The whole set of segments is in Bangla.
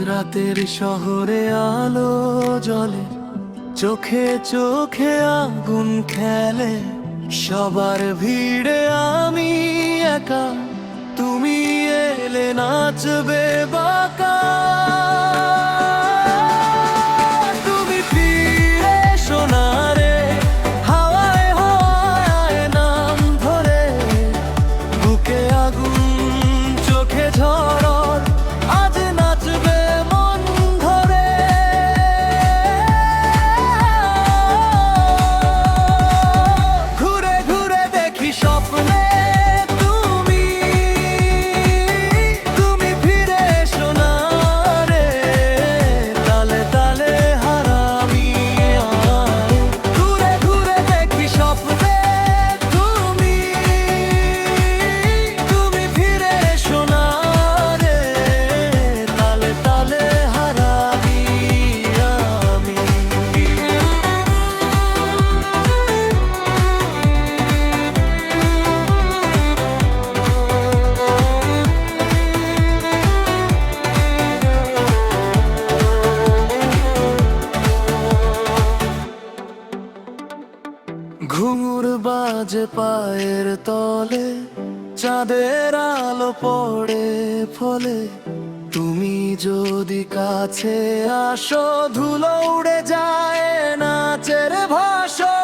রাতের শহরে আলো জলে চোখে চোখে আগুন খেলে, সবার ভিড়ে আমি একা। তুমি এলে নাচবে বাঁকা। ঘুঙুর বাজে পায়ের তলে, চাঁদের আলো পড়ে ফলে। তুমি যদি কাছে আসো, ধুলো উড়ে যায় নাচের ভাষণ।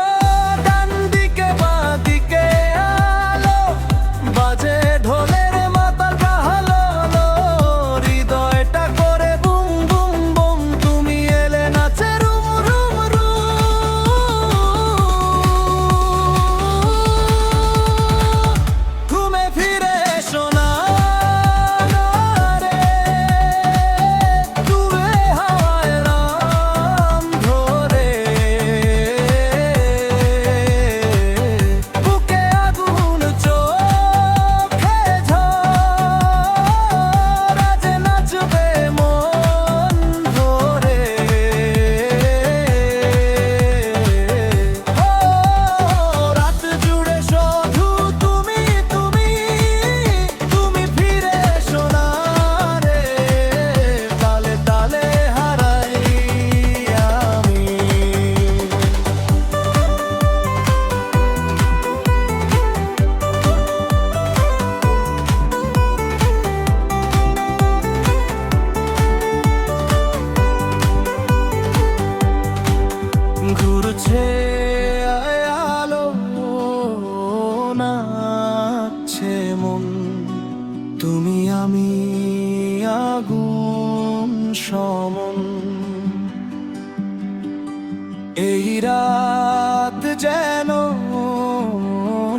সমন এই রাত যেন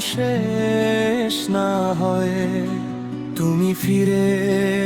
শেষ না হয় তুমি ফিরে